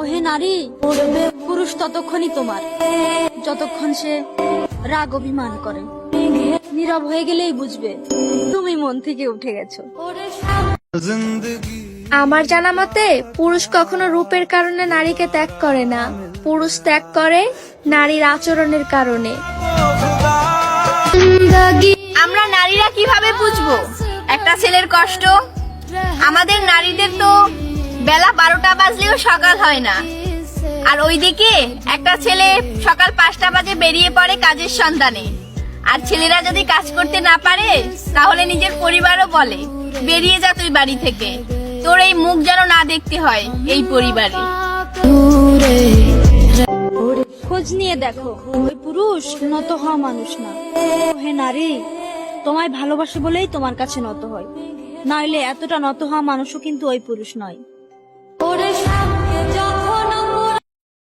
ওহে নারী পুরুষ ততক্ষণই তোমার। যতক্ষণ সে রাগ অভিমান করে। নীরব হয়ে গেলেই বুঝবে তুমি মন থেকে উঠে গেছো। আমার জানা মতে পুরুষ কখনো রূপের কারণে নারীকে ত্যাগ করে না। পুরুষ ত্যাগ করে নারীর আচরণের কারণে। আমরা নারীরা কীভাবে বুঝব? একটা ছেলের কষ্ট। আমাদের নারীদের তো বারোটা বাজলেও সকাল হয় না। আর ওইদিকে একটা ছেলে সকাল পাঁচটা বাজে বেরিয়ে পড়ে কাজের সন্ধানে। আর ছেলেরা যদি কাজ করতে না পারে, তাহলে নিজের পরিবারও বলে, বেরিয়ে যা তুই বাড়ি থেকে। তোর এই মুখ যেন না দেখতে হয় এই পরিবারে। খোঁজ নিয়ে দেখো, ওই পুরুষ নত হওয়া মানুষ না। হে নারী, তোমায় ভালোবাসে বলেই তোমার কাছে নত হয়। নইলে এতটা নত হওয়া মানুষও কিন্তু ওই পুরুষ নয়।